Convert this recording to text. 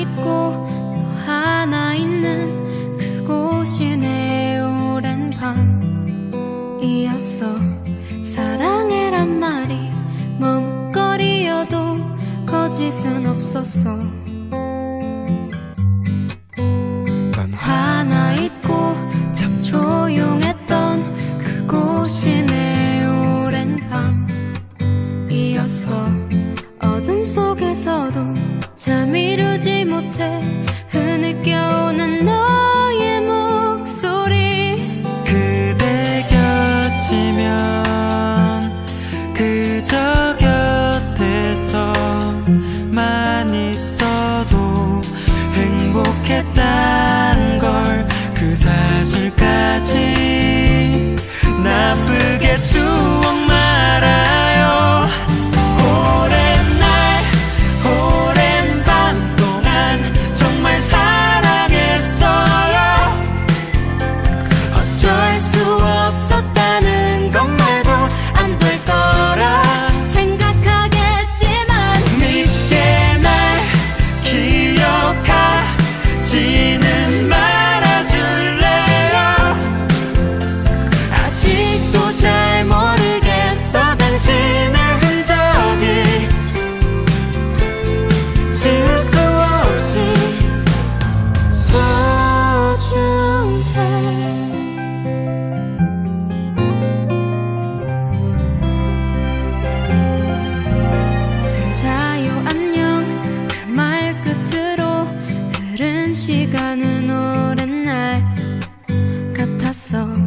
있고 또 하나 있는 그곳이 내 오랜 밤이었어. 사랑해란 말이 머뭇거리여도 거짓은 없었어. 난 하나 있고 참 조용했던 그곳이 내 오랜 밤이었어. 어둠 속에서도 잠이 못해 흐느껴 없어.